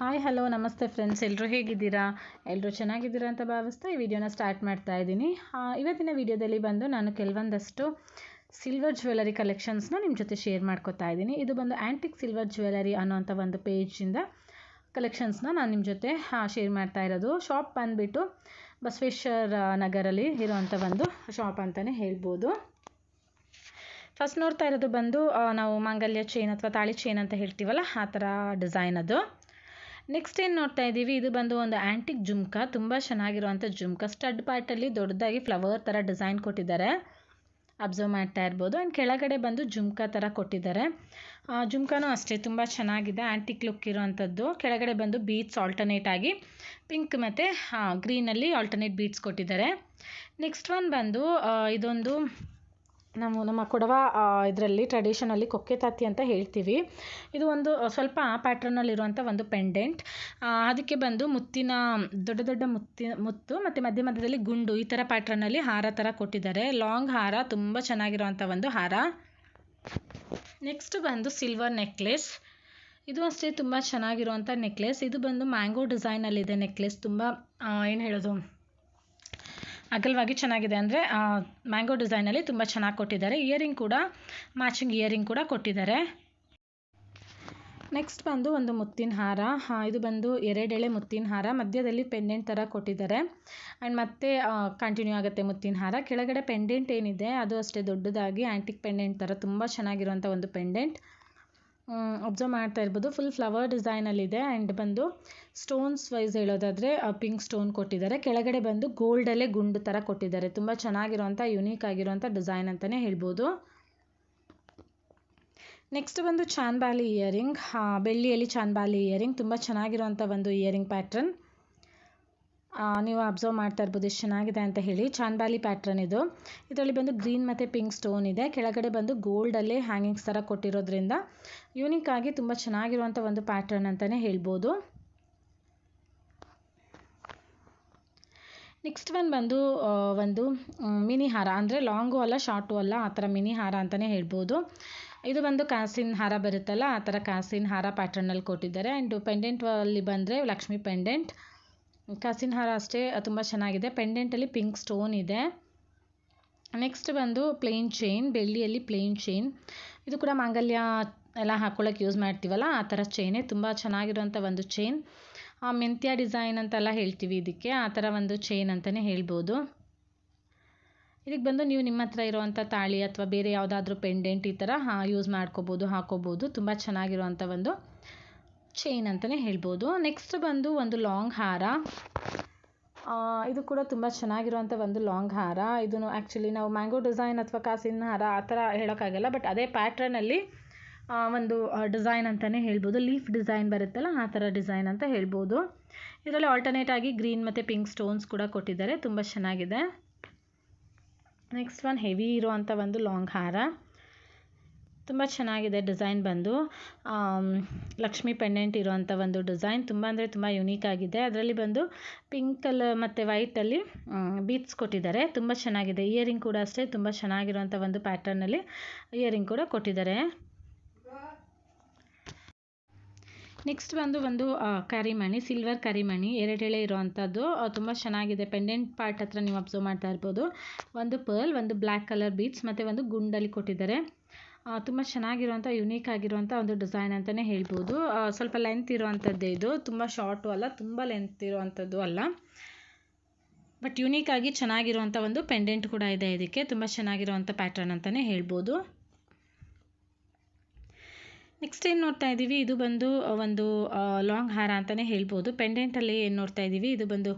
Hi hello ನಮಸ್ತೆ friends ಎಲ್ಲರೂ ಹೇಗಿದ್ದೀರಾ? ಎಲ್ಲರೂ ಚೆನ್ನಾಗಿದ್ದೀರಾ ಅಂತ ಭಾವಿಸ್ತಾ ಈ ವಿಡಿಯೋನ ಸ್ಟಾರ್ಟ್ ಮಾಡ್ತಾ ಇದ್ದೀನಿ. ಇವತ್ತಿನ ವಿಡಿಯೋದಲ್ಲಿ ಬಂದು ನಾನು ಕೆಲವೊಂದಷ್ಟು ಸಿಲ್ವರ್ ಜ್ಯುವೆಲರಿ ಕಲೆಕ್ಷನ್ಸ್ನ ನಿಮ್ಮ ಜೊತೆ ಶೇರ್ ಮಾಡ್ಕೊತಾ ಇದ್ದೀನಿ. ಇದು ಬಂದು ಆ್ಯಂಟಿಕ್ ಸಿಲ್ವರ್ ಜ್ಯುವೆಲರಿ ಅನ್ನೋಂಥ ಒಂದು ಪೇಜಿಂದ ಕಲೆಕ್ಷನ್ಸ್ನ ನಾನು ನಿಮ್ಮ ಜೊತೆ ಶೇರ್ ಮಾಡ್ತಾ ಇರೋದು. ಶಾಪ್ ಬಂದುಬಿಟ್ಟು ಬಸವೇಶ್ವರ ನಗರಲ್ಲಿ ಇರೋವಂಥ ಒಂದು ಶಾಪ್ ಅಂತಲೇ ಹೇಳ್ಬೋದು. ಫಸ್ಟ್ ನೋಡ್ತಾ ಇರೋದು ಬಂದು ನಾವು ಮಾಂಗಲ್ಯ ಚೈನ್ ಅಥವಾ ತಾಳಿ ಚೈನ್ ಅಂತ ಹೇಳ್ತೀವಲ್ಲ, ಆ ಥರ ಡಿಸೈನ್ ಅದು. ನೆಕ್ಸ್ಟ್ ಏನು ನೋಡ್ತಾ ಇದ್ದೀವಿ ಇದು ಬಂದು ಒಂದು ಆ್ಯಂಟಿಕ್ ಜುಮ್ಕ. ತುಂಬ ಚೆನ್ನಾಗಿರುವಂಥ ಜುಮ್ಕ. ಸ್ಟಡ್ ಪಾರ್ಟಲ್ಲಿ ದೊಡ್ಡದಾಗಿ ಫ್ಲವರ್ ಥರ ಡಿಸೈನ್ ಕೊಟ್ಟಿದ್ದಾರೆ. ಅಬ್ಸರ್ವ್ ಮಾಡ್ತಾ ಇರ್ಬೋದು. ಆ್ಯಂಡ್ ಕೆಳಗಡೆ ಬಂದು ಜುಮ್ಕ ಥರ ಕೊಟ್ಟಿದ್ದಾರೆ. ಜುಮ್ಕಾನೂ ಅಷ್ಟೇ, ತುಂಬ ಚೆನ್ನಾಗಿದೆ. ಆ್ಯಂಟಿಕ್ ಲುಕ್ ಇರುವಂಥದ್ದು ಕೆಳಗಡೆ ಬಂದು ಬೀಟ್ಸ್ ಆಲ್ಟರ್ನೇಟ್ ಆಗಿ ಪಿಂಕ್ ಮತ್ತು ಗ್ರೀನಲ್ಲಿ ಆಲ್ಟರ್ನೇಟ್ ಬೀಟ್ಸ್ ಕೊಟ್ಟಿದ್ದಾರೆ. ನೆಕ್ಸ್ಟ್ ಒನ್ ಬಂದು ಇದೊಂದು ನಾವು ನಮ್ಮ ಕೊಡವ ಇದರಲ್ಲಿ ಟ್ರೆಡಿಷನಲ್ಲಿ ಕೊಕ್ಕೆ ತಾತಿ ಅಂತ ಹೇಳ್ತೀವಿ. ಇದು ಒಂದು ಸ್ವಲ್ಪ ಆ ಪ್ಯಾಟ್ರನ್ನಲ್ಲಿರುವಂಥ ಒಂದು ಪೆಂಡೆಂಟ್ ಅದಕ್ಕೆ ಬಂದು ಮುತ್ತಿನ, ದೊಡ್ಡ ದೊಡ್ಡ ಮುತ್ತಿ, ಮುತ್ತು ಮತ್ತು ಮಧ್ಯ ಮಧ್ಯದಲ್ಲಿ ಗುಂಡು ಈ ಥರ ಪ್ಯಾಟ್ರನ್ನಲ್ಲಿ ಹಾರ ಥರ ಕೊಟ್ಟಿದ್ದಾರೆ. ಲಾಂಗ್ ಹಾರ, ತುಂಬ ಚೆನ್ನಾಗಿರುವಂಥ ಒಂದು ಹಾರ. ನೆಕ್ಸ್ಟ್ ಬಂದು ಸಿಲ್ವರ್ ನೆಕ್ಲೆಸ್ ಇದು ಅಷ್ಟೇ ತುಂಬ ಚೆನ್ನಾಗಿರುವಂಥ ನೆಕ್ಲೆಸ್ ಇದು ಬಂದು ಮ್ಯಾಂಗೋ ಡಿಸೈನಲ್ಲಿದೆ ನೆಕ್ಲೆಸ್ ತುಂಬ ಏನು ಹೇಳೋದು? ಅಗಲವಾಗಿ ಚೆನ್ನಾಗಿದೆ ಅಂದರೆ ಮ್ಯಾಂಗೋ ಡಿಸೈನಲ್ಲಿ ತುಂಬ ಚೆನ್ನಾಗಿ ಕೊಟ್ಟಿದ್ದಾರೆ. ಇಯರಿಂಗ್ ಕೂಡ, ಮ್ಯಾಚಿಂಗ್ ಇಯರಿಂಗ್ ಕೂಡ ಕೊಟ್ಟಿದ್ದಾರೆ. ನೆಕ್ಸ್ಟ್ ಬಂದು ಒಂದು ಮುತ್ತಿನ ಹಾರ. ಇದು ಬಂದು ಎರಡೆಳೆ ಮುತ್ತಿನ ಹಾರ. ಮಧ್ಯದಲ್ಲಿ ಪೆಂಡೆಂಟ್ ಥರ ಕೊಟ್ಟಿದ್ದಾರೆ. ಆ್ಯಂಡ್ ಮತ್ತೆ ಕಂಟಿನ್ಯೂ ಆಗುತ್ತೆ ಮುತ್ತಿನ ಹಾರ. ಕೆಳಗಡೆ ಪೆಂಡೆಂಟ್ ಏನಿದೆ, ಅದು ಅಷ್ಟೇ ದೊಡ್ಡದಾಗಿ ಆ್ಯಂಟಿಕ್ ಪೆಂಡೆಂಟ್ ಥರ ತುಂಬ ಚೆನ್ನಾಗಿರುವಂಥ ಒಂದು ಪೆಂಡೆಂಟ್. ಅಬ್ಸರ್ವ್ ಮಾಡ್ತಾ ಇರ್ಬೋದು. ಫುಲ್ ಫ್ಲವರ್ ಡಿಸೈನಲ್ಲಿದೆ ಆ್ಯಂಡ್ ಬಂದು ಸ್ಟೋನ್ಸ್ ವೈಸ್ ಹೇಳೋದಾದರೆ ಪಿಂಕ್ ಸ್ಟೋನ್ ಕೊಟ್ಟಿದ್ದಾರೆ. ಕೆಳಗಡೆ ಬಂದು ಗೋಲ್ಡಲ್ಲೇ ಗುಂಡು ಥರ ಕೊಟ್ಟಿದ್ದಾರೆ. ತುಂಬ ಚೆನ್ನಾಗಿರುವಂಥ ಯುನೀಕ್ ಆಗಿರುವಂಥ ಡಿಸೈನ್ ಅಂತಲೇ ಹೇಳ್ಬೋದು. ನೆಕ್ಸ್ಟ್ ಬಂದು ಚಾನ್ಬಾಲಿ ಇಯರಿಂಗ್ ಬೆಳ್ಳಿಯಲ್ಲಿ ಚಾನ್ಬಾಲಿ ಇಯರಿಂಗ್ ತುಂಬ ಚೆನ್ನಾಗಿರುವಂಥ ಒಂದು ಇಯರಿಂಗ್ ಪ್ಯಾಟ್ರನ್ ನೀವು ಅಬ್ಸರ್ವ್ ಮಾಡ್ತಾ ಇರ್ಬೋದು ಎಷ್ಟು ಚೆನ್ನಾಗಿದೆ ಅಂತ ಹೇಳಿ. ಚಾನ್ಬಾಲಿ ಪ್ಯಾಟ್ರನ್ ಇದು. ಇದರಲ್ಲಿ ಬಂದು ಗ್ರೀನ್ ಮತ್ತು ಪಿಂಕ್ ಸ್ಟೋನ್ ಇದೆ. ಕೆಳಗಡೆ ಬಂದು ಗೋಲ್ಡಲ್ಲೇ ಹ್ಯಾಂಗಿಂಗ್ಸ್ ಥರ ಕೊಟ್ಟಿರೋದ್ರಿಂದ ಯೂನಿಕ್ ಆಗಿ ತುಂಬ ಚೆನ್ನಾಗಿರುವಂಥ ಒಂದು ಪ್ಯಾಟ್ರನ್ ಅಂತಲೇ ಹೇಳ್ಬೋದು. ನೆಕ್ಸ್ಟ್ ಒನ್ ಬಂದು ಒಂದು ಮಿನಿ ಹಾರ. ಅಂದರೆ ಲಾಂಗು ಅಲ್ಲ ಶಾರ್ಟು ಅಲ್ಲ, ಆ ಥರ ಮಿನಿ ಹಾರ ಅಂತಲೇ ಹೇಳ್ಬೋದು. ಇದು ಬಂದು ಕಾಸಿನ ಹಾರ ಬರುತ್ತಲ್ಲ, ಆ ಥರ ಕಾಸಿನ ಹಾರ ಪ್ಯಾಟ್ರನಲ್ಲಿ ಕೊಟ್ಟಿದ್ದಾರೆ. ಆ್ಯಂಡ್ ಪೆಂಡೆಂಟ್ ಅಲ್ಲಿ ಬಂದರೆ ಲಕ್ಷ್ಮಿ ಪೆಂಡೆಂಟ್ ಕಾಸಿನ ಹಾರ ಅಷ್ಟೇ ತುಂಬ ಚೆನ್ನಾಗಿದೆ. ಪೆಂಡೆಂಟಲ್ಲಿ ಪಿಂಕ್ ಸ್ಟೋನ್ ಇದೆ. ನೆಕ್ಸ್ಟ್ ಬಂದು ಪ್ಲೇನ್ ಚೈನ್ ಬೆಳ್ಳಿಯಲ್ಲಿ ಪ್ಲೇನ್ ಚೈನ್ ಇದು ಕೂಡ ಮಾಂಗಲ್ಯ ಎಲ್ಲ ಹಾಕ್ಕೊಳ್ಳೋಕೆ ಯೂಸ್ ಮಾಡ್ತೀವಲ್ಲ, ಆ ಥರ ಚೈನೇ ತುಂಬ ಚೆನ್ನಾಗಿರುವಂಥ ಒಂದು ಚೈನ್ ಮೆಂತ್ಯ ಡಿಸೈನ್ ಅಂತೆಲ್ಲ ಹೇಳ್ತೀವಿ ಇದಕ್ಕೆ, ಆ ಥರ ಒಂದು ಚೈನ್ ಅಂತಲೇ ಹೇಳ್ಬೋದು. ಇದಕ್ಕೆ ಬಂದು ನೀವು ನಿಮ್ಮ ಹತ್ರ ಇರುವಂಥ ತಾಳಿ ಅಥವಾ ಬೇರೆ ಯಾವುದಾದ್ರೂ ಪೆಂಡೆಂಟ್ ಈ ಥರ ಯೂಸ್ ಮಾಡ್ಕೋಬೋದು, ಹಾಕೋಬೋದು. ತುಂಬ ಚೆನ್ನಾಗಿರುವಂಥ ಒಂದು ಚೈನ್ ಅಂತಲೇ ಹೇಳ್ಬೋದು. ನೆಕ್ಸ್ಟ್ ಬಂದು ಒಂದು ಲಾಂಗ್ ಹಾರ. ಇದು ಕೂಡ ತುಂಬ ಚೆನ್ನಾಗಿರುವಂಥ ಒಂದು ಲಾಂಗ್ ಹಾರ. ಇದನ್ನು ಆ್ಯಕ್ಚುಲಿ ನಾವು ಮ್ಯಾಂಗೋ ಡಿಸೈನ್ ಅಥವಾ ಕಾಸಿನ ಹಾರ ಆ ಥರ ಹೇಳೋಕ್ಕಾಗಲ್ಲ ಬಟ್ ಅದೇ ಪ್ಯಾಟ್ರನಲ್ಲಿ ಒಂದು ಡಿಸೈನ್ ಅಂತಲೇ ಹೇಳ್ಬೋದು. ಲೀಫ್ ಡಿಸೈನ್ ಬರುತ್ತಲ್ಲ, ಆ ಥರ ಡಿಸೈನ್ ಅಂತ ಹೇಳ್ಬೋದು. ಇದರಲ್ಲಿ ಆಲ್ಟರ್ನೇಟ್ ಆಗಿ ಗ್ರೀನ್ ಮತ್ತು ಪಿಂಕ್ ಸ್ಟೋನ್ಸ್ ಕೂಡ ಕೊಟ್ಟಿದ್ದಾರೆ. ತುಂಬ ಚೆನ್ನಾಗಿದೆ. ನೆಕ್ಸ್ಟ್ ಒನ್ ಹೆವಿ ಇರುವಂಥ ಒಂದು ಲಾಂಗ್ ಹಾರ. ತುಂಬ ಚೆನ್ನಾಗಿದೆ ಡಿಸೈನ್ ಬಂದು. ಲಕ್ಷ್ಮಿ ಪೆಂಡೆಂಟ್ ಇರುವಂಥ ಒಂದು ಡಿಸೈನ್. ತುಂಬ ಅಂದರೆ ತುಂಬ ಯುನೀಕ್ ಆಗಿದೆ. ಅದರಲ್ಲಿ ಬಂದು ಪಿಂಕ್ ಕಲರ್ ಮತ್ತು ವೈಟಲ್ಲಿ ಬೀಟ್ಸ್ ಕೊಟ್ಟಿದ್ದಾರೆ. ತುಂಬ ಚೆನ್ನಾಗಿದೆ. ಇಯರಿಂಗ್ ಕೂಡ ಅಷ್ಟೇ, ತುಂಬ ಚೆನ್ನಾಗಿರುವಂಥ ಒಂದು ಪ್ಯಾಟರ್ನಲ್ಲಿ ಇಯರಿಂಗ್ ಕೂಡ ಕೊಟ್ಟಿದ್ದಾರೆ. ನೆಕ್ಸ್ಟ್ ಬಂದು ಒಂದು ಕರಿಮಣಿ, ಸಿಲ್ವರ್ ಕರಿಮಣಿ ಎರಡೆಳೆ ಇರುವಂಥದ್ದು ತುಂಬ ಚೆನ್ನಾಗಿದೆ. ಪೆಂಡೆಂಟ್ ಪಾರ್ಟ್ ಹತ್ರ ನೀವು ಅಬ್ಸರ್ವ್ ಮಾಡ್ತಾ ಇರ್ಬೋದು. ಒಂದು ಪರ್ಲ್, ಒಂದು ಬ್ಲ್ಯಾಕ್ ಕಲರ್ ಬೀಟ್ಸ್ ಮತ್ತು ಒಂದು ಗುಂಡಲ್ಲಿ ಕೊಟ್ಟಿದ್ದಾರೆ. ತುಂಬ ಚೆನ್ನಾಗಿರುವಂಥ ಯುನೀಕ್ ಆಗಿರುವಂಥ ಒಂದು ಡಿಸೈನ್ ಅಂತಲೇ ಹೇಳ್ಬೋದು. ಸ್ವಲ್ಪ ಲೆಂತ್ ಇರುವಂಥದ್ದೇ ಇದು. ತುಂಬ ಶಾರ್ಟು ಅಲ್ಲ, ತುಂಬ ಲೆಂತ್ ಇರುವಂಥದ್ದು ಅಲ್ಲ. ಬಟ್ ಯುನೀಕ್ ಆಗಿ ಚೆನ್ನಾಗಿರುವಂಥ ಒಂದು ಪೆಂಡೆಂಟ್ ಕೂಡ ಇದೆ ಇದಕ್ಕೆ. ತುಂಬ ಚೆನ್ನಾಗಿರುವಂಥ ಪ್ಯಾಟರ್ನ್ ಅಂತಲೇ ಹೇಳ್ಬೋದು. ನೆಕ್ಸ್ಟ್ ಏನು ನೋಡ್ತಾ ಇದ್ದೀವಿ ಇದು ಬಂದು ಒಂದು ಲಾಂಗ್ ಹಾರ ಅಂತಲೇ ಹೇಳ್ಬೋದು. ಪೆಂಡೆಂಟಲ್ಲಿ ಏನು ನೋಡ್ತಾ ಇದ್ದೀವಿ ಇದು ಬಂದು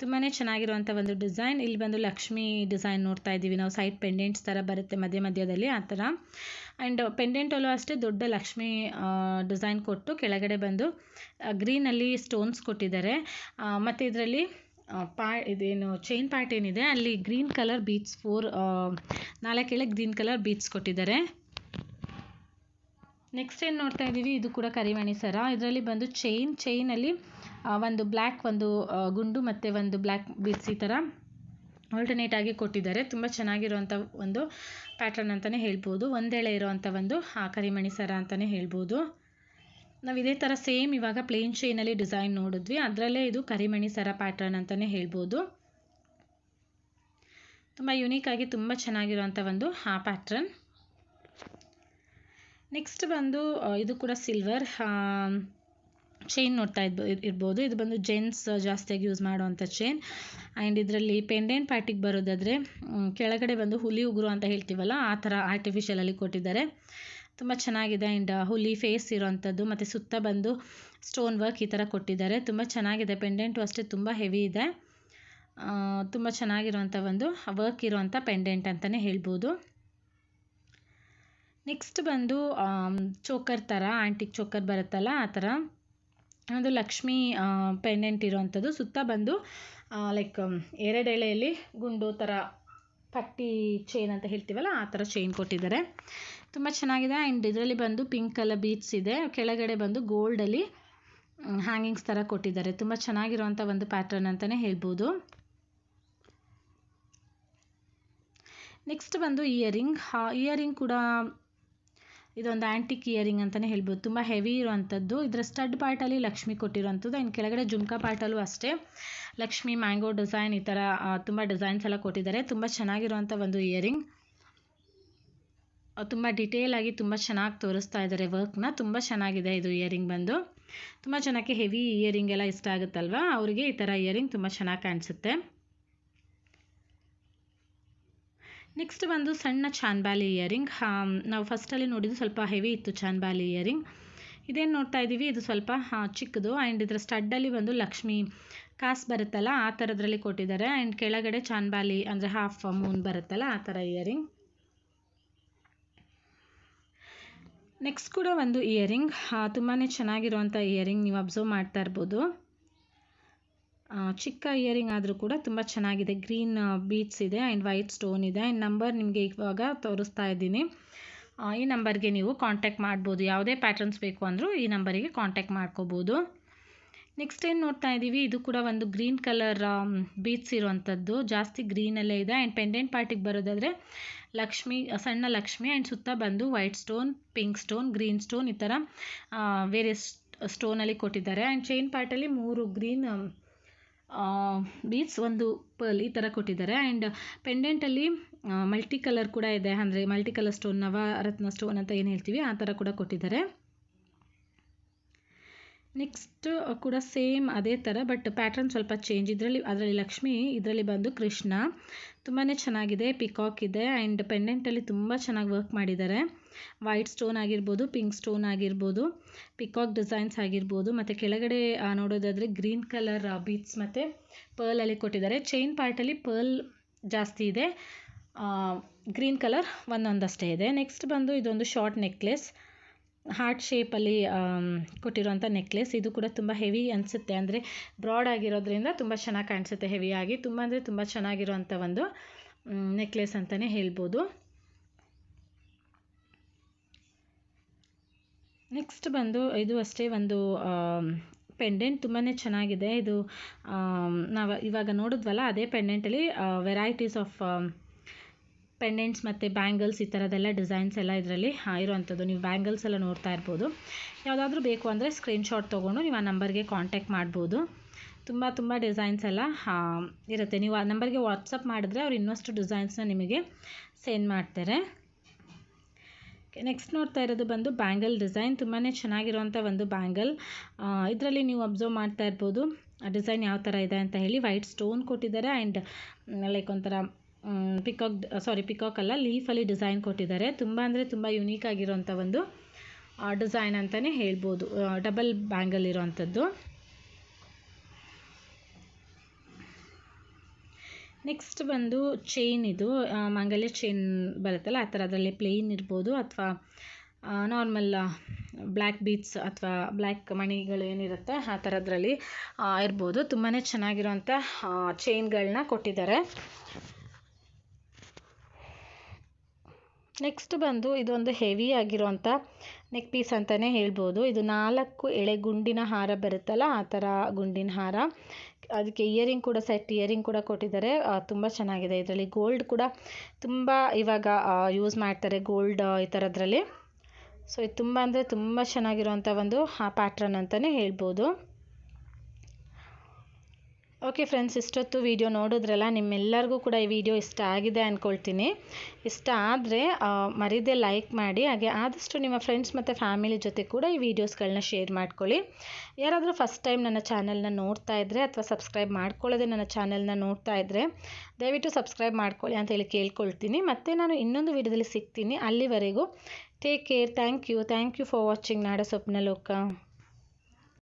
ತುಂಬಾ ಚೆನ್ನಾಗಿರುವಂಥ ಒಂದು ಡಿಸೈನ್ ಇಲ್ಲಿ ಬಂದು ಲಕ್ಷ್ಮಿ ಡಿಸೈನ್ ನೋಡ್ತಾ ಇದ್ದೀವಿ ನಾವು ಸೈಡ್ ಪೆಂಡೆಂಟ್ಸ್ ಥರ ಬರುತ್ತೆ ಮಧ್ಯ ಮಧ್ಯದಲ್ಲಿ, ಆ ಥರ ಆ್ಯಂಡ್ ಪೆಂಡೆಂಟಲ್ಲೂ ಅಷ್ಟೇ ದೊಡ್ಡ ಲಕ್ಷ್ಮಿ ಡಿಸೈನ್ ಕೊಟ್ಟು ಕೆಳಗಡೆ ಬಂದು ಗ್ರೀನಲ್ಲಿ ಸ್ಟೋನ್ಸ್ ಕೊಟ್ಟಿದ್ದಾರೆ. ಮತ್ತು ಇದರಲ್ಲಿ ಪಾ, ಇದೇನು ಚೈನ್ ಪಾರ್ಟ್ ಏನಿದೆ, ಅಲ್ಲಿ ಗ್ರೀನ್ ಕಲರ್ ಬೀಟ್ಸ್ ಫೋರ್ ನಾಲ್ಕೇಳೆ ಗ್ರೀನ್ ಕಲರ್ ಬೀಟ್ಸ್ ಕೊಟ್ಟಿದ್ದಾರೆ. ನೆಕ್ಸ್ಟ್ ಏನು ನೋಡ್ತಾ ಇದ್ದೀವಿ ಇದು ಕೂಡ ಕರಿಮಣಿ ಸರ ಇದರಲ್ಲಿ ಬಂದು ಚೈನ್ ಚೈನಲ್ಲಿ ಒಂದು ಬ್ಲ್ಯಾಕ್ ಒಂದು ಗುಂಡು ಮತ್ತು ಒಂದು ಬ್ಲ್ಯಾಕ್ ಬಿಡ್ಸಿ ಥರ ಆಲ್ಟರ್ನೇಟ್ ಆಗಿ ಕೊಟ್ಟಿದ್ದಾರೆ. ತುಂಬ ಚೆನ್ನಾಗಿರುವಂಥ ಒಂದು ಪ್ಯಾಟರ್ನ್ ಅಂತಲೇ ಹೇಳ್ಬೋದು. ಒಂದೆಳೆ ಇರೋವಂಥ ಒಂದು ಕರಿಮಣಿ ಸರ ಅಂತಲೇ ಹೇಳ್ಬೋದು. ನಾವು ಇದೇ ಥರ ಸೇಮ್ ಇವಾಗ ಪ್ಲೇನ್ ಚೈನಲ್ಲಿ ಡಿಸೈನ್ ನೋಡಿದ್ವಿ. ಅದರಲ್ಲೇ ಇದು ಕರಿಮಣಿ ಸರ ಪ್ಯಾಟರ್ನ್ ಅಂತಲೇ ಹೇಳ್ಬೋದು. ತುಂಬ ಯುನೀಕಾಗಿ ತುಂಬ ಚೆನ್ನಾಗಿರುವಂಥ ಒಂದು, ಆ ಪ್ಯಾಟ್ರನ್ ನೆಕ್ಸ್ಟ್ ಬಂದು ಇದು ಕೂಡ ಸಿಲ್ವರ್ ಚೈನ್ ನೋಡ್ತಾ ಇದ್ಬೋ ಇರ್ಬೋದು. ಇದು ಬಂದು ಜೆಂಟ್ಸ್ ಜಾಸ್ತಿಯಾಗಿ ಯೂಸ್ ಮಾಡುವಂಥ ಚೈನ್ ಆ್ಯಂಡ್ ಇದರಲ್ಲಿ ಪೆಂಡೆಂಟ್ ಪ್ಯಾಟಿಗೆ ಬರೋದಾದರೆ ಕೆಳಗಡೆ ಬಂದು ಹುಲಿ ಉಗುರು ಅಂತ ಹೇಳ್ತೀವಲ್ಲ, ಆ ಥರ ಆರ್ಟಿಫಿಷಿಯಲಲ್ಲಿ ಕೊಟ್ಟಿದ್ದಾರೆ. ತುಂಬ ಚೆನ್ನಾಗಿದೆ. ಆ್ಯಂಡ್ ಹುಲಿ ಫೇಸ್ ಇರೋವಂಥದ್ದು ಮತ್ತು ಸುತ್ತ ಬಂದು ಸ್ಟೋನ್ ವರ್ಕ್ ಈ ಥರ ಕೊಟ್ಟಿದ್ದಾರೆ. ತುಂಬ ಚೆನ್ನಾಗಿದೆ. ಪೆಂಡೆಂಟು ಅಷ್ಟೇ ತುಂಬ ಹೆವಿ ಇದೆ. ತುಂಬ ಚೆನ್ನಾಗಿರುವಂಥ ಒಂದು ವರ್ಕ್ ಇರುವಂಥ ಪೆಂಡೆಂಟ್ ಅಂತಲೇ ಹೇಳ್ಬೋದು. ನೆಕ್ಸ್ಟ್ ಬಂದು ಚೋಕರ್ ಥರ ಆಂಟಿಕ್ ಚೋಕರ್ ಬರುತ್ತಲ್ಲ, ಆ ಥರ ಒಂದು ಲಕ್ಷ್ಮಿ ಪೆಂಡೆಂಟ್ ಇರೋವಂಥದ್ದು ಸುತ್ತ ಬಂದು ಲೈಕ್ ಎರಡೆಳೆಯಲ್ಲಿ ಗುಂಡು ಥರ ಪಟ್ಟಿ ಚೈನ್ ಅಂತ ಹೇಳ್ತೀವಲ್ಲ, ಆ ಥರ ಚೈನ್ ಕೊಟ್ಟಿದ್ದಾರೆ. ತುಂಬ ಚೆನ್ನಾಗಿದೆ. ಆ್ಯಂಡ್ ಇದರಲ್ಲಿ ಬಂದು ಪಿಂಕ್ ಕಲರ್ ಬೀಟ್ಸ್ ಇದೆ. ಕೆಳಗಡೆ ಬಂದು ಗೋಲ್ಡಲ್ಲಿ ಹ್ಯಾಂಗಿಂಗ್ಸ್ ಥರ ಕೊಟ್ಟಿದ್ದಾರೆ. ತುಂಬ ಚೆನ್ನಾಗಿರುವಂಥ ಒಂದು ಪ್ಯಾಟರ್ನ್ ಅಂತಲೇ ಹೇಳ್ಬೋದು. ನೆಕ್ಸ್ಟ್ ಬಂದು ಇಯರಿಂಗ್ ಇಯರಿಂಗ್ ಕೂಡ ಇದೊಂದು ಆ್ಯಂಟಿಕ್ ಇಯರಿಂಗ್ ಅಂತಲೇ ಹೇಳ್ಬೋದು. ತುಂಬ ಹೆವಿ ಇರುವಂಥದ್ದು ಇದರ ಸ್ಟಡ್ ಪಾರ್ಟಲ್ಲಿ ಲಕ್ಷ್ಮಿ ಕೊಟ್ಟಿರುವಂಥದ್ದು ಇನ್ನು ಕೆಳಗಡೆ ಜುಮ್ಕಾ ಪಾರ್ಟಲ್ಲೂ ಅಷ್ಟೇ. ಲಕ್ಷ್ಮಿ ಮ್ಯಾಂಗೋ ಡಿಸೈನ್ ಈ ಥರ ತುಂಬ ಡಿಸೈನ್ಸ್ ಎಲ್ಲ ಕೊಟ್ಟಿದ್ದಾರೆ. ತುಂಬ ಚೆನ್ನಾಗಿರುವಂಥ ಒಂದು ಇಯರಿಂಗ್ ತುಂಬ ಡಿಟೇಲ್ ಆಗಿ ತುಂಬ ಚೆನ್ನಾಗಿ ತೋರಿಸ್ತಾ ಇದ್ದಾರೆ ವರ್ಕ್ನ ತುಂಬ ಚೆನ್ನಾಗಿದೆ ಇದು ಇಯರಿಂಗ್ ಬಂದು. ತುಂಬ ಜನಕ್ಕೆ ಹೆವಿ ಇಯರಿಂಗ್ ಎಲ್ಲ ಇಷ್ಟ ಆಗುತ್ತಲ್ವ? ಅವರಿಗೆ ಈ ಥರ ಇಯರಿಂಗ್ ತುಂಬ ಚೆನ್ನಾಗಿ ಕಾಣಿಸುತ್ತೆ. ನೆಕ್ಸ್ಟ್ ಬಂದು ಸಣ್ಣ ಚಾನ್ಬಾಲಿ ಇಯರಿಂಗ್ ನಾವು ಫಸ್ಟಲ್ಲಿ ನೋಡಿದ್ದು ಸ್ವಲ್ಪ ಹೆವಿ ಇತ್ತು ಚಾನ್ಬಾಲಿ ಇಯರಿಂಗ್ ಇದೇನು ನೋಡ್ತಾ ಇದ್ದೀವಿ ಇದು ಸ್ವಲ್ಪ ಚಿಕ್ಕದು. ಆ್ಯಂಡ್ ಇದರ ಸ್ಟಡ್ಡಲ್ಲಿ ಬಂದು ಲಕ್ಷ್ಮಿ ಕಾಸು ಬರುತ್ತಲ್ಲ, ಆ ಥರದ್ರಲ್ಲಿ ಕೊಟ್ಟಿದ್ದಾರೆ. ಆ್ಯಂಡ್ ಕೆಳಗಡೆ ಚಾನ್ಬಾಲಿ ಅಂದರೆ ಹಾಫ್ ಮೂನ್ ಬರುತ್ತಲ್ಲ, ಆ ಥರ ಇಯರಿಂಗ್ ನೆಕ್ಸ್ಟ್ ಕೂಡ ಒಂದು ಇಯರಿಂಗ್ ತುಂಬಾ ಚೆನ್ನಾಗಿರುವಂಥ ಇಯರಿಂಗ್ ನೀವು ಅಬ್ಸರ್ವ್ ಮಾಡ್ತಾ ಇರ್ಬೋದು. ಚಿಕ್ಕ ಇಯರಿಂಗ್ ಆದರೂ ಕೂಡ ತುಂಬ ಚೆನ್ನಾಗಿದೆ. ಗ್ರೀನ್ ಬೀಟ್ಸ್ ಇದೆ ಆ್ಯಂಡ್ ವೈಟ್ ಸ್ಟೋನ್ ಇದೆ. ಆ್ಯಂಡ್ ನಂಬರ್ ನಿಮಗೆ ಇವಾಗ ತೋರಿಸ್ತಾ ಇದ್ದೀನಿ. ಈ ನಂಬರ್ಗೆ ನೀವು ಕಾಂಟ್ಯಾಕ್ಟ್ ಮಾಡ್ಬೋದು. ಯಾವುದೇ ಪ್ಯಾಟರ್ನ್ಸ್ ಬೇಕು ಅಂದರೂ ಈ ನಂಬರಿಗೆ ಕಾಂಟ್ಯಾಕ್ಟ್ ಮಾಡ್ಕೋಬೋದು. ನೆಕ್ಸ್ಟ್ ಏನು ನೋಡ್ತಾ ಇದ್ದೀವಿ ಇದು ಕೂಡ ಒಂದು ಗ್ರೀನ್ ಕಲರ್ ಬೀಟ್ಸ್ ಇರುವಂಥದ್ದು. ಜಾಸ್ತಿ ಗ್ರೀನಲ್ಲೇ ಇದೆ. ಆ್ಯಂಡ್ ಪೆಂಡೆಂಟ್ ಪಾರ್ಟಿಗೆ ಬರೋದಾದರೆ ಲಕ್ಷ್ಮಿ ಸಣ್ಣ ಲಕ್ಷ್ಮಿ ಆ್ಯಂಡ್ ಸುತ್ತ ಬಂದು white stone, pink stone, green stone ಈ ಥರ ವೇರಿಯಸ್ ಸ್ಟೋನಲ್ಲಿ ಕೊಟ್ಟಿದ್ದಾರೆ. ಆ್ಯಂಡ್ ಚೈನ್ ಪಾರ್ಟಲ್ಲಿ ಮೂರು ಗ್ರೀನ್ ಬೀಡ್ಸ್ ಒಂದು ಪರ್ಲ್ ಈ ಥರ ಕೊಟ್ಟಿದ್ದಾರೆ. ಆ್ಯಂಡ್ ಪೆಂಡೆಂಟಲ್ಲಿ ಮಲ್ಟಿ ಕಲರ್ ಕೂಡ ಇದೆ. ಅಂದರೆ multi colour stone navaratna stone ಅಂತ ಏನು ಹೇಳ್ತೀವಿ, ಆ ಥರ ಕೂಡ ಕೊಟ್ಟಿದ್ದಾರೆ. ನೆಕ್ಸ್ಟ್ ಕೂಡ ಸೇಮ್ ಅದೇ ಥರ, ಬಟ್ ಪ್ಯಾಟರ್ನ್ ಸ್ವಲ್ಪ ಚೇಂಜ್ ಇದರಲ್ಲಿ, ಅದರಲ್ಲಿ ಲಕ್ಷ್ಮಿ, ಇದರಲ್ಲಿ ಬಂದು ಕೃಷ್ಣ. ತುಂಬಾ ಚೆನ್ನಾಗಿದೆ ಪಿಕಾಕ್ ಇದೆ ಆ್ಯಂಡ್ ಪೆಂಡೆಂಟಲ್ಲಿ ತುಂಬ ಚೆನ್ನಾಗಿ ವರ್ಕ್ ಮಾಡಿದ್ದಾರೆ. ವೈಟ್ ಸ್ಟೋನ್ ಆಗಿರ್ಬೋದು ಪಿಂಕ್ ಸ್ಟೋನ್ ಆಗಿರ್ಬೋದು ಪಿಕಾಕ್ ಡಿಸೈನ್ಸ್ ಆಗಿರ್ಬೋದು, ಮತ್ತು ಕೆಳಗಡೆ ನೋಡೋದಾದರೆ ಗ್ರೀನ್ ಕಲರ್ ಬೀಟ್ಸ್ ಮತ್ತು ಪರ್ಲಲ್ಲಿ ಕೊಟ್ಟಿದ್ದಾರೆ. ಚೈನ್ ಪಾರ್ಟಲ್ಲಿ ಪರ್ಲ್ ಜಾಸ್ತಿ ಇದೆ. ಗ್ರೀನ್ ಕಲರ್ ಒಂದೊಂದಷ್ಟೇ ಇದೆ. ನೆಕ್ಸ್ಟ್ ಬಂದು ಇದೊಂದು ಶಾರ್ಟ್ ನೆಕ್ಲೆಸ್ ಹಾರ್ಟ್ ಶೇಪಲ್ಲಿ ಕೊಟ್ಟಿರುವಂಥ ನೆಕ್ಲೆಸ್. ಇದು ಕೂಡ ತುಂಬ ಹೆವಿ ಅನಿಸುತ್ತೆ. ಅಂದರೆ ಬ್ರಾಡ್ ಆಗಿರೋದ್ರಿಂದ ತುಂಬ ಚೆನ್ನಾಗಿ ಕಾಣಿಸುತ್ತೆ ಹೆವಿಯಾಗಿ ತುಂಬ ಅಂದರೆ ತುಂಬ ಚೆನ್ನಾಗಿರುವಂಥ ಒಂದು ನೆಕ್ಲೆಸ್ ಅಂತಲೇ ಹೇಳ್ಬೋದು. ನೆಕ್ಸ್ಟ್ ಬಂದು, ಇದು ಅಷ್ಟೇ ಒಂದು ಪೆಂಡೆಂಟ್ ತುಂಬಾ ಚೆನ್ನಾಗಿದೆ. ಇದು ನಾವು ಇವಾಗ ನೋಡಿದ್ವಲ್ಲ, ಅದೇ ಪೆಂಡೆಂಟಲ್ಲಿ ವೆರೈಟೀಸ್ ಆಫ್ ಪೆಂಡೆಂಟ್ಸ್ ಮತ್ತು ಬ್ಯಾಂಗಲ್ಸ್ ಈ ಥರದ್ದೆಲ್ಲ ಡಿಸೈನ್ಸ್ ಎಲ್ಲ ಇದರಲ್ಲಿ ಇರುವಂಥದ್ದು. ನೀವು ಬ್ಯಾಂಗಲ್ಸ್ ಎಲ್ಲ ನೋಡ್ತಾ ಇರ್ಬೋದು. ಯಾವುದಾದ್ರೂ ಬೇಕು ಅಂದರೆ ಸ್ಕ್ರೀನ್ಶಾಟ್ ತೊಗೊಂಡು ನೀವು ಆ ನಂಬರ್ಗೆ ಕಾಂಟ್ಯಾಕ್ಟ್ ಮಾಡ್ಬೋದು. ತುಂಬ ತುಂಬ ಡಿಸೈನ್ಸ್ ಎಲ್ಲ ಇರುತ್ತೆ. ನೀವು ಆ ನಂಬರ್ಗೆ ವಾಟ್ಸಪ್ ಮಾಡಿದ್ರೆ ಅವ್ರು ಇನ್ನಷ್ಟು ಡಿಸೈನ್ಸ್ನ ನಿಮಗೆ ಸೆಂಡ್ ಮಾಡ್ತಾರೆ. ನೆಕ್ಸ್ಟ್ ನೋಡ್ತಾ ಇರೋದು ಬಂದು ಬ್ಯಾಂಗಲ್ ಡಿಸೈನ್. ತುಂಬಾ ಚೆನ್ನಾಗಿರುವಂಥ ಒಂದು ಬ್ಯಾಂಗಲ್. ಇದರಲ್ಲಿ ನೀವು ಅಬ್ಸರ್ವ್ ಮಾಡ್ತಾ ಇರ್ಬೋದು. ಡಿಸೈನ್ ಯಾವ ಥರ ಇದೆ ಅಂತ ಹೇಳಿ, ವೈಟ್ ಸ್ಟೋನ್ ಕೊಟ್ಟಿದ್ದಾರೆ. ಆ್ಯಂಡ್ ಲೈಕ್ ಒಂಥರ ಪಿಕಾಕ್ ಸಾರಿ ಪಿಕಾಕ್ ಅಲ್ಲ ಲೀಫಲ್ಲಿ ಡಿಸೈನ್ ಕೊಟ್ಟಿದ್ದಾರೆ. ತುಂಬ ಅಂದರೆ ತುಂಬ ಯುನೀಕ್ ಆಗಿರೋಂಥ ಒಂದು ಡಿಸೈನ್ ಅಂತಲೇ ಹೇಳ್ಬೋದು. ಡಬಲ್ ಬ್ಯಾಂಗಲ್ ಇರೋವಂಥದ್ದು ನೆಕ್ಸ್ಟ್ ಬಂದು ಚೈನ್ ಇದು. ಮಂಗಲ್ಯ ಚೈನ್ ಬರುತ್ತಲ್ಲ, ಆ ಥರ ಅದರಲ್ಲಿ ಪ್ಲೇನ್ ಇರ್ಬೋದು ಅಥವಾ ನಾರ್ಮಲ್ ಬ್ಲ್ಯಾಕ್ ಬೀಟ್ಸ್ ಅಥವಾ ಬ್ಲ್ಯಾಕ್ ಮಣಿಗಳು ಏನಿರುತ್ತೆ, ಆ ಥರದ್ರಲ್ಲಿ ಇರ್ಬೋದು. ತುಂಬಾ ಚೆನ್ನಾಗಿರೋಂಥ ಚೈನ್ಗಳನ್ನ ಕೊಟ್ಟಿದ್ದಾರೆ. ನೆಕ್ಸ್ಟ್ ಬಂದು ಇದೊಂದು ಹೆವಿ ಆಗಿರುವಂಥ ನೆಕ್ ಪೀಸ್ ಅಂತಲೇ ಹೇಳ್ಬೋದು. ಇದು ನಾಲ್ಕು ಎಳೆ ಗುಂಡಿನ ಹಾರ ಬರುತ್ತಲ್ಲ, ಆ ಥರ ಗುಂಡಿನ ಹಾರ. ಅದಕ್ಕೆ ಇಯರಿಂಗ್ ಕೂಡ ಸೆಟ್ ಇಯರಿಂಗ್ ಕೂಡ ಕೊಟ್ಟಿದ್ದಾರೆ. ತುಂಬ ಚೆನ್ನಾಗಿದೆ. ಇದರಲ್ಲಿ ಗೋಲ್ಡ್ ಕೂಡ ತುಂಬ ಇವಾಗ ಯೂಸ್ ಮಾಡ್ತಾರೆ ಗೋಲ್ಡ್ ಈ ಥರದ್ರಲ್ಲಿ ಸೊ ಇದು ತುಂಬ ಅಂದರೆ ತುಂಬ ಚೆನ್ನಾಗಿರುವಂಥ ಒಂದು ಪ್ಯಾಟ್ರನ್ ಅಂತಲೇ ಹೇಳ್ಬೋದು. ಓಕೆ ಫ್ರೆಂಡ್ಸ್ ಇಷ್ಟೊತ್ತು ವಿಡಿಯೋ ನೋಡಿದ್ರಲ್ಲ ನಿಮ್ಮೆಲ್ಲರಿಗೂ ಕೂಡ ಈ ವಿಡಿಯೋ ಇಷ್ಟ ಆಗಿದೆ ಅಂದ್ಕೊಳ್ತೀನಿ ಇಷ್ಟ ಆದರೆ ಮರೀದೆ ಲೈಕ್ ಮಾಡಿ, ಹಾಗೆ ಆದಷ್ಟು ನಿಮ್ಮ ಫ್ರೆಂಡ್ಸ್ ಮತ್ತು ಫ್ಯಾಮಿಲಿ ಜೊತೆ ಕೂಡ ಈ ವಿಡಿಯೋಸ್ಗಳನ್ನ ಶೇರ್ ಮಾಡ್ಕೊಳ್ಳಿ. ಯಾರಾದರೂ ಫಸ್ಟ್ ಟೈಮ್ ನನ್ನ ಚಾನಲ್ನ ನೋಡ್ತಾ ಇದ್ದರೆ ಅಥವಾ ಸಬ್ಸ್ಕ್ರೈಬ್ ಮಾಡ್ಕೊಳ್ಳೋದೇ ನನ್ನ ಚಾನಲ್ನ ನೋಡ್ತಾ ಇದ್ದರೆ ದಯವಿಟ್ಟು ಸಬ್ಸ್ಕ್ರೈಬ್ ಮಾಡ್ಕೊಳ್ಳಿ ಅಂತ ಹೇಳಿ ಕೇಳ್ಕೊಳ್ತೀನಿ. ಮತ್ತು ನಾನು ಇನ್ನೊಂದು ವಿಡಿಯೋದಲ್ಲಿ ಸಿಗ್ತೀನಿ ಅಲ್ಲಿವರೆಗೂ. Take care thank you thank you for watching ನಾಡ ಸ್ವಪ್ನ ಲೋಕ